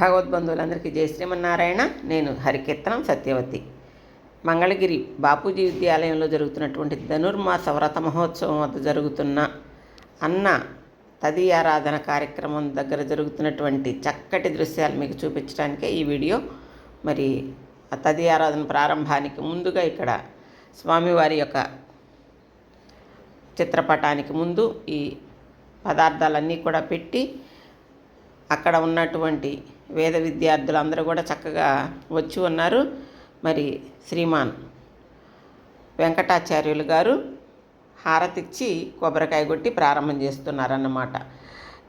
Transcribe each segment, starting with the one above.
భగవద్బంధువులందరికీ జయ శ్రీమన్నారాయణ. నేను హరికీర్తనం సత్యవతి. మంగళగిరి బాపూజీ విద్యాలయంలో జరుగుతున్నటువంటి ధనుర్మాస వ్రత మహోత్సవం వద్ద జరుగుతున్న అన్న తదియారాధన కార్యక్రమం దగ్గర జరుగుతున్నటువంటి చక్కటి దృశ్యాలు మీకు చూపించడానికే ఈ వీడియో. మరి ఆ తది ప్రారంభానికి ముందుగా ఇక్కడ స్వామివారి యొక్క చిత్రపటానికి ముందు ఈ పదార్థాలన్నీ కూడా పెట్టి అక్కడ ఉన్నటువంటి వేద విద్యార్థులు అందరూ కూడా చక్కగా వచ్చి ఉన్నారు. మరి శ్రీమాన్ వెంకటాచార్యులు గారు హారతిచ్చి కొబ్బరికాయ కొట్టి ప్రారంభం చేస్తున్నారన్నమాట.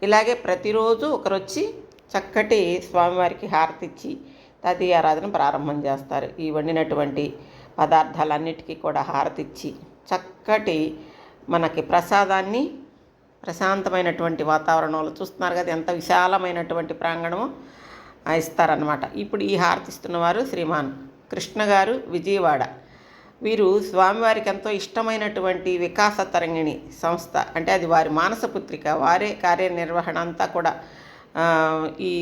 ఇలాగే ప్రతిరోజు ఒకరు వచ్చి చక్కటి స్వామివారికి హారతిచ్చి తదియారాధన ప్రారంభం చేస్తారు. ఈ వండినటువంటి పదార్థాలన్నిటికీ కూడా హారతిచ్చి చక్కటి మనకి ప్రసాదాన్ని ప్రశాంతమైనటువంటి వాతావరణంలో చూస్తున్నారు కదా ఎంత విశాలమైనటువంటి ప్రాంగణము ఇస్తారనమాట ఇప్పుడు ఈ హారతి ఇస్తున్నవారు శ్రీమాన్ కృష్ణ గారు విజయవాడ. వీరు స్వామివారికి ఎంతో ఇష్టమైనటువంటి వికాస తరంగిణి సంస్థ. అంటే అది వారి మానసపుత్రిక వారే కార్యనిర్వహణ అంతా కూడా ఈ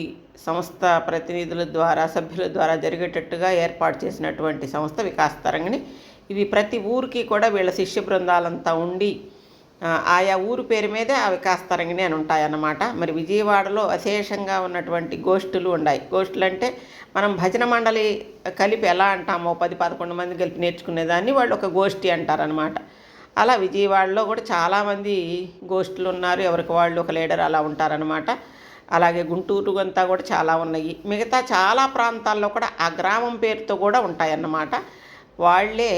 సంస్థ ప్రతినిధుల ద్వారా సభ్యుల ద్వారా జరిగేటట్టుగా ఏర్పాటు చేసినటువంటి సంస్థ వికాస తరంగిణి. ఇవి ప్రతి ఊరికి కూడా వీళ్ళ శిష్య బృందాలంతా ఉండి ఆయా ఊరు పేరు మీదే ఆ కాస్త తరంగిణి అని ఉంటాయన్నమాట. మరి విజయవాడలో అశేషంగా ఉన్నటువంటి గోష్ఠులు ఉన్నాయి గోష్ఠులు అంటే మనం భజన మండలి కలిపి ఎలా అంటామో పది పదకొండు మంది కలిపి నేర్చుకునేదాన్ని వాళ్ళు ఒక గోష్ఠి అంటారనమాట అలా విజయవాడలో కూడా చాలామంది గోష్ఠులు ఉన్నారు. ఎవరికి వాళ్ళు ఒక లీడర్ అలా ఉంటారనమాట అలాగే గుంటూరు అంతా కూడా చాలా ఉన్నాయి. మిగతా చాలా ప్రాంతాల్లో కూడా ఆ గ్రామం పేరుతో కూడా ఉంటాయన్నమాట. వాళ్ళే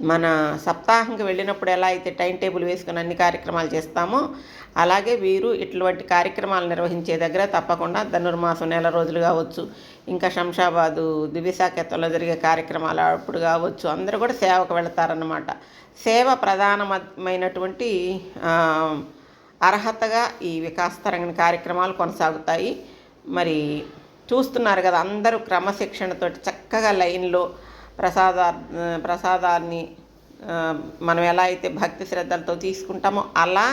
మన సప్తాహంకి వెళ్ళినప్పుడు ఎలా అయితే టైం టేబుల్ వేసుకుని అన్ని కార్యక్రమాలు చేస్తామో అలాగే వీరు ఇటువంటి కార్యక్రమాలు నిర్వహించే దగ్గర తప్పకుండా ధనుర్మాసం నెల రోజులు కావచ్చు ఇంకా శంషాబాదు దివ్యశాఖత్వంలో జరిగే కార్యక్రమాలు అప్పుడు కావచ్చు అందరూ కూడా సేవకు వెళతారన్నమాట. సేవ ప్రధానమైనటువంటి అర్హతగా ఈ వికాస్ కార్యక్రమాలు కొనసాగుతాయి. మరి చూస్తున్నారు కదా అందరూ క్రమశిక్షణతోటి చక్కగా లైన్లో ప్రసాద ప్రసాదాన్ని మనం ఎలా అయితే భక్తి శ్రద్ధలతో తీసుకుంటామో అలా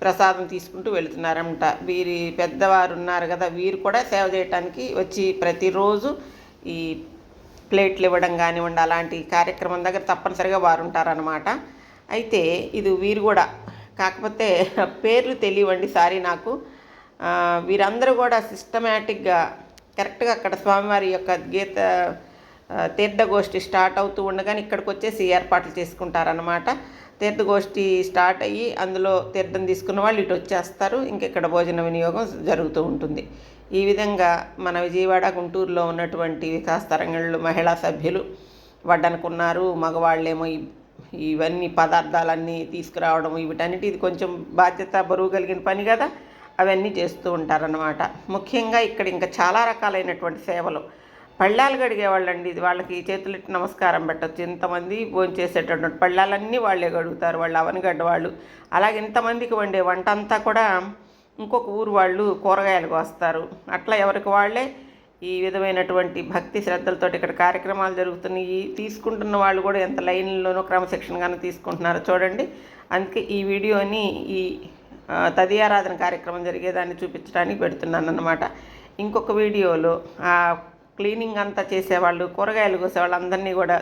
ప్రసాదం తీసుకుంటూ వెళుతున్నారంట వీరి పెద్దవారు ఉన్నారు కదా వీరు కూడా సేవ చేయటానికి వచ్చి ప్రతిరోజు ఈ ప్లేట్లు ఇవ్వడం కానివ్వండి అలాంటి కార్యక్రమం దగ్గర తప్పనిసరిగా వారు ఉంటారనమాట అయితే ఇది వీరు కూడా కాకపోతే పేర్లు తెలియవండి సారీ నాకు. వీరందరూ కూడా సిస్టమేటిక్గా కరెక్ట్గా అక్కడ స్వామివారి యొక్క గీత తీర్థగోష్ఠి స్టార్ట్ అవుతూ ఉండగానే ఇక్కడికి వచ్చేసి ఏర్పాట్లు చేసుకుంటారనమాట తీర్థగోష్ఠి స్టార్ట్ అయ్యి అందులో తీర్థం తీసుకున్న వాళ్ళు ఇటు వచ్చేస్తారు. ఇంకెక్కడ భోజన వినియోగం జరుగుతూ ఉంటుంది. ఈ విధంగా మన విజయవాడ గుంటూరులో ఉన్నటువంటి వికాస్ మహిళా సభ్యులు వడ్డనుకున్నారు. మగవాళ్ళేమో ఇవన్నీ పదార్థాలన్నీ తీసుకురావడం వీటన్నిటి ఇది కొంచెం బాధ్యత బరువు కలిగిన పని కదా. అవన్నీ చేస్తూ ఉంటారనమాట ముఖ్యంగా ఇక్కడ ఇంకా చాలా రకాలైనటువంటి సేవలు పళ్ళాలు గడిగేవాళ్ళండి ఇది వాళ్ళకి చేతులెట్టి నమస్కారం పెట్టచ్చు. ఇంతమంది భోంచేసేటటువంటి పళ్ళాలన్నీ వాళ్ళే గడుగుతారు వాళ్ళు అవనగడ్డ వాళ్ళు. అలాగే ఇంతమందికి వండే వంట అంతా కూడా ఇంకొక ఊరు వాళ్ళు కూరగాయలు కోస్తారు అట్లా ఎవరికి వాళ్ళే ఈ విధమైనటువంటి భక్తి శ్రద్ధలతోటి ఇక్కడ కార్యక్రమాలు జరుగుతున్నాయి. తీసుకుంటున్న వాళ్ళు కూడా ఎంత లైన్లోనూ క్రమశిక్షణగానే తీసుకుంటున్నారో చూడండి. అందుకే ఈ వీడియోని ఈ తదియారాధన కార్యక్రమం జరిగేదాన్ని చూపించడానికి పెడుతున్నాను అన్నమాట ఇంకొక వీడియోలో క్లీనింగ్ అంతా చేసేవాళ్ళు కూరగాయలు కోసేవాళ్ళు అందరినీ కూడా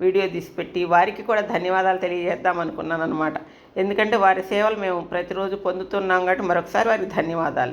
వీడియో తీసి పెట్టి వారికి కూడా ధన్యవాదాలు తెలియజేద్దాం అనుకున్నాను అనమాట ఎందుకంటే వారి సేవలు మేము ప్రతిరోజు పొందుతున్నాం కాబట్టి మరొకసారి వారికి ధన్యవాదాలు.